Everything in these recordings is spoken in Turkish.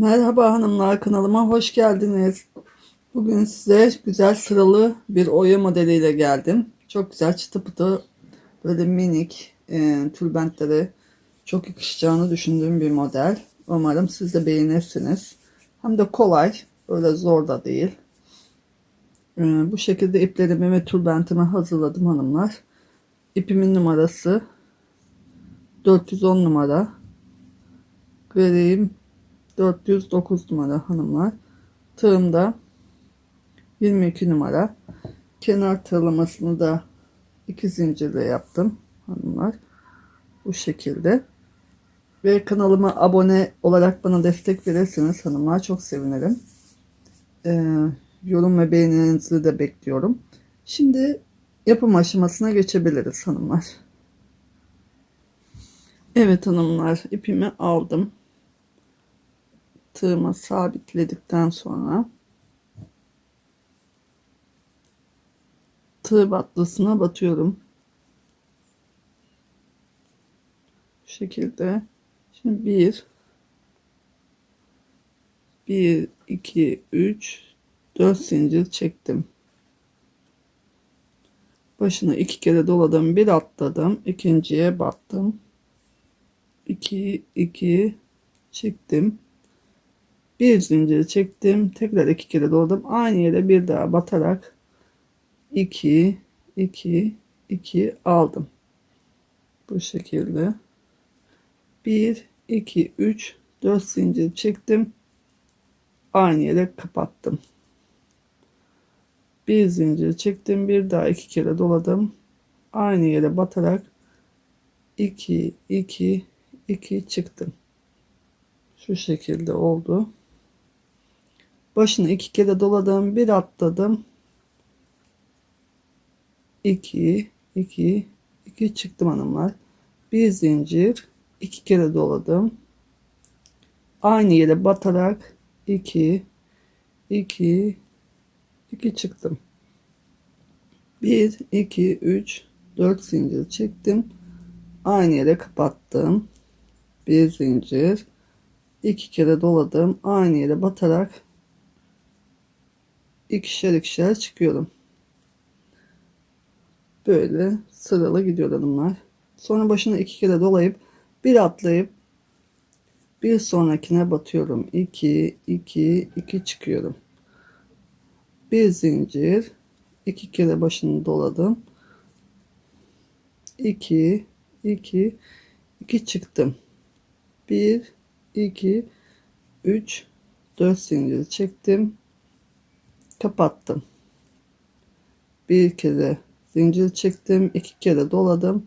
Merhaba hanımlar kanalıma hoş geldiniz. Bugün size güzel sıralı bir oya modeliyle geldim. Çok güzel çıtı pıtı böyle minik e, tülbentlere çok yakışacağını düşündüğüm bir model. Umarım siz de beğenirsiniz. Hem de kolay öyle zor da değil. E, bu şekilde iplerimi ve tülbentimi hazırladım hanımlar. İpimin numarası 410 numara. Vereyim 409 numara hanımlar. Tığımda 22 numara. Kenar tığlamasını da iki zincirle yaptım hanımlar. Bu şekilde. Ve kanalıma abone olarak bana destek verirseniz hanımlar çok sevinirim. Ee, yorum ve beğenilerinizi de bekliyorum. Şimdi yapım aşamasına geçebiliriz hanımlar. Evet hanımlar ipimi aldım tığıma sabitledikten sonra tığ battısına batıyorum. Bu şekilde. Şimdi bir, bir, iki, üç, dört zincir çektim. Başına iki kere doladım. Bir atladım. ikinciye battım. 2 2 çektim bir zincir çektim tekrar iki kere doladım aynı yere bir daha batarak 2 2 2 aldım. Bu şekilde. 1 2 3 4 zincir çektim. Aynı yere kapattım. Bir zincir çektim bir daha iki kere doladım. Aynı yere batarak 2 2 2 çıktım. Şu şekilde oldu başını iki kere doladım bir atladım. 2 2 2 çıktım hanımlar. Bir zincir iki kere doladım. Aynı yere batarak 2 2 2 çıktım. 1 2 3 4 zincir çektim. Aynı yere kapattım. Bir zincir iki kere doladım. Aynı yere batarak ikişer ikişer çıkıyorum. Böyle sıralı gidiyor hanımlar. Sonra başına iki kere dolayıp bir atlayıp bir sonrakine batıyorum. 2 2 2 çıkıyorum. Bir zincir iki kere başını doladım. 2 2 2 çıktım. 1 2 3 4 zincir çektim kapattım. Bir kere zincir çektim. iki kere doladım.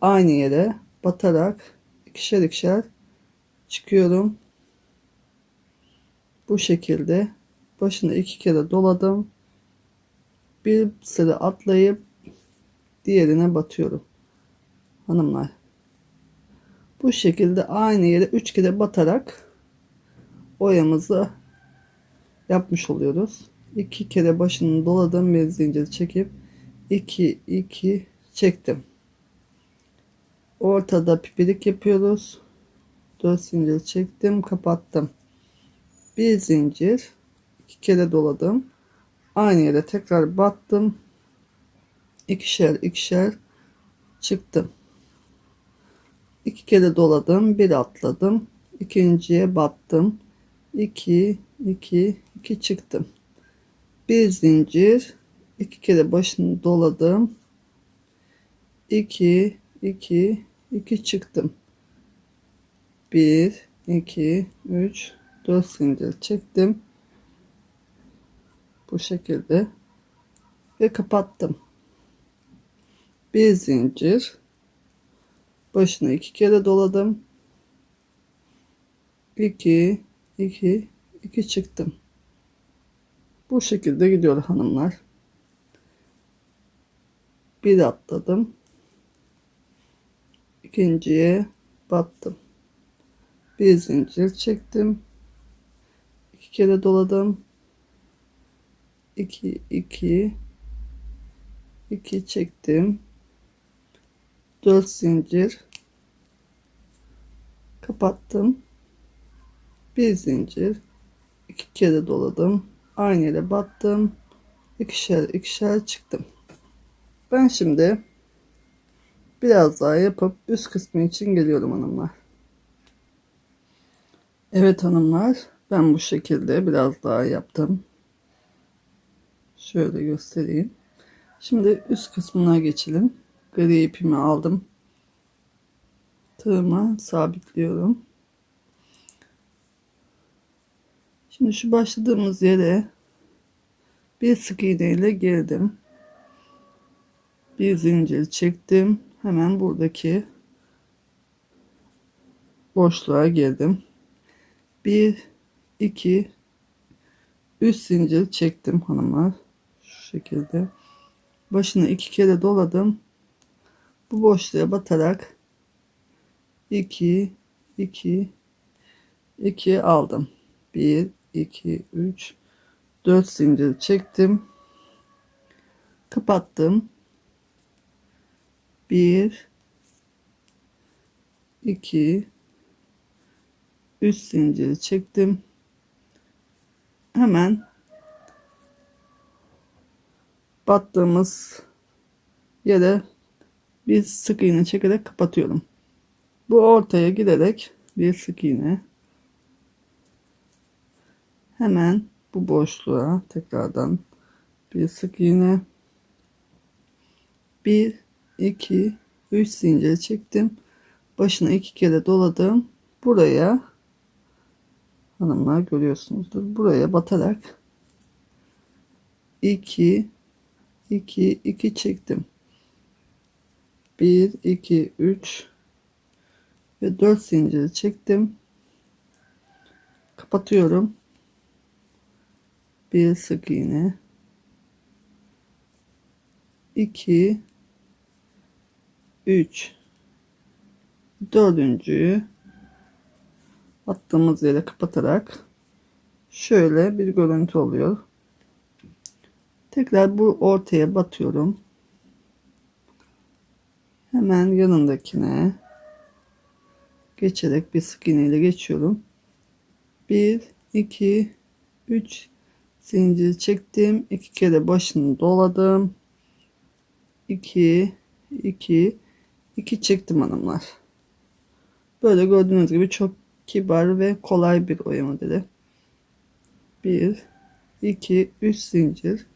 Aynı yere batarak ikişer ikişer çıkıyorum. Bu şekilde başına iki kere doladım. Bir sıra atlayıp diğerine batıyorum. Hanımlar. Bu şekilde aynı yere üç kere batarak oyamızı yapmış oluyoruz iki kere başını doladım bir zincir çekip 2 2 çektim. Ortada pipirik yapıyoruz. 4 zincir çektim kapattım. Bir zincir iki kere doladım. Aynı yere tekrar battım. İkişer ikişer çıktım. İki kere doladım bir atladım. İkinciye battım. 2 2 2 çıktım bir zincir. İki kere başını doladım. 2 2 2 çıktım. 1 2 3 4 zincir çektim. Bu şekilde. Ve kapattım. Bir zincir. Başını iki kere doladım. 2 2 2 çıktım bu şekilde gidiyor hanımlar. Bir atladım. ikinciye battım. Bir zincir çektim. iki kere doladım. 2 2 2 çektim. 4 zincir kapattım. bir zincir iki kere doladım aynı yere battım. İkişer ikişer çıktım. Ben şimdi biraz daha yapıp üst kısmı için geliyorum hanımlar. Evet hanımlar ben bu şekilde biraz daha yaptım. Şöyle göstereyim. Şimdi üst kısmına geçelim. Gri ipimi aldım. Tığıma sabitliyorum Şimdi şu başladığımız yere bir sık iğne ile girdim. Bir zincir çektim. Hemen buradaki boşluğa girdim. Bir, iki, üç zincir çektim hanımlar. Şu şekilde. Başını iki kere doladım. Bu boşluğa batarak iki, iki, iki aldım. Bir, 2 3 4 zincir çektim. Kapattım. 1 2 3 zincir çektim. Hemen battığımız yere bir sık iğne çekerek kapatıyorum. Bu ortaya giderek bir sık iğne hemen bu boşluğa tekrardan bir sık iğne. 1 2 3 zincir çektim. Başına iki kere doladım. Buraya hanımlar görüyorsunuzdur buraya batarak 2 2 2 çektim. 1 2 3 ve 4 zincir çektim. Kapatıyorum bir sık iğne 2 3 dördüncüyü attığımız yere kapatarak şöyle bir görüntü oluyor. Tekrar bu ortaya batıyorum. Hemen yanındakine geçerek bir sık iğne ile geçiyorum. 1 2 3 zincir çektim. İki kere başını doladım. 2 2 2 çektim hanımlar. Böyle gördüğünüz gibi çok kibar ve kolay bir oya modeli 1 2 3 zincir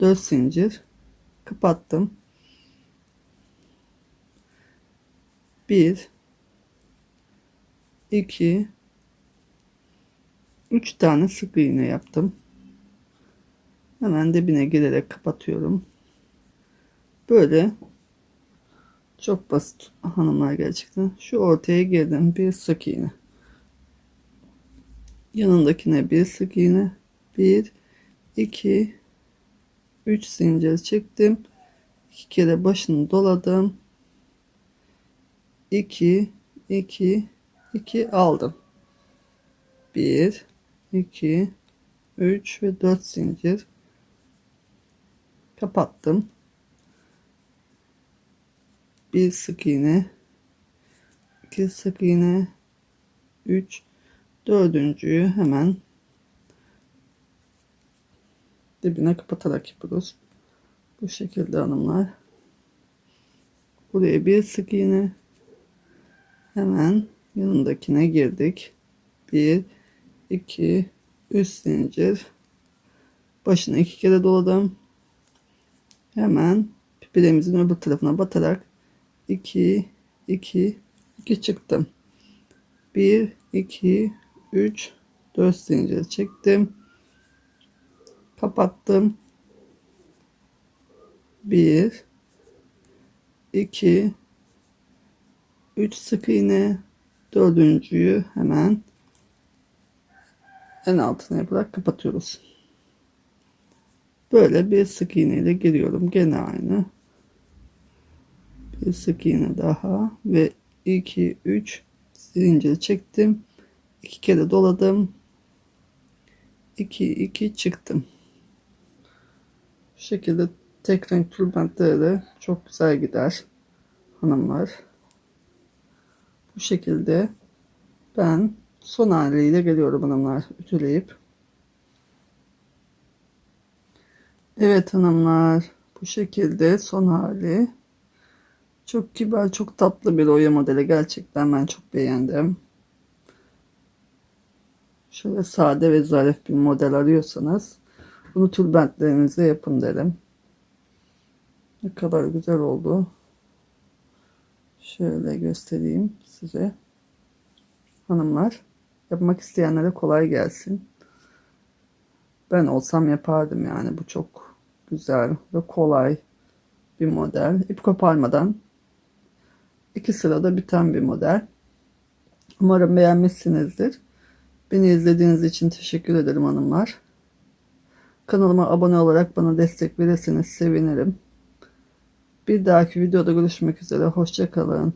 4 zincir. Kapattım. 1 2 3 tane sık iğne yaptım hemen dibine girerek kapatıyorum. Böyle çok basit hanımlar gerçekten. Şu ortaya girdim bir sık iğne. Yanındakine bir sık iğne. 1 2 3 zincir çektim. İki kere başını doladım. 2 2 2 aldım. 1 2 3 ve 4 zincir kapattım. Bir sık iğne. İki sık iğne. 3 dördüncüyü hemen dibine kapatarak yapıyoruz. Bu şekilde hanımlar. Buraya bir sık iğne. Hemen yanındakine girdik. 1 2 3 zincir. Başına iki kere doladım hemen pipilemizin öbür tarafına batarak 2 2 2 çıktım. 1 2 3 4 zincir çektim. Kapattım. 1 2 3 sık iğne. Dördüncüyü hemen en altına yaparak kapatıyoruz. Böyle bir sık iğne ile giriyorum. Gene aynı. Bir sık iğne daha ve 2 3 zincir çektim. 2 kere doladım. 2 2 çıktım. Bu şekilde tek renk tülbentlere de çok güzel gider hanımlar. Bu şekilde ben son haliyle geliyorum hanımlar ütüleyip. Evet hanımlar bu şekilde son hali. Çok kibar, çok tatlı bir oya modeli. Gerçekten ben çok beğendim. Şöyle sade ve zarif bir model arıyorsanız bunu tülbentlerinize yapın derim. Ne kadar güzel oldu. Şöyle göstereyim size. Hanımlar yapmak isteyenlere kolay gelsin. Ben olsam yapardım yani. Bu çok güzel ve kolay bir model. İp koparmadan iki sırada biten bir model. Umarım beğenmişsinizdir. Beni izlediğiniz için teşekkür ederim hanımlar. Kanalıma abone olarak bana destek verirseniz sevinirim. Bir dahaki videoda görüşmek üzere. Hoşçakalın.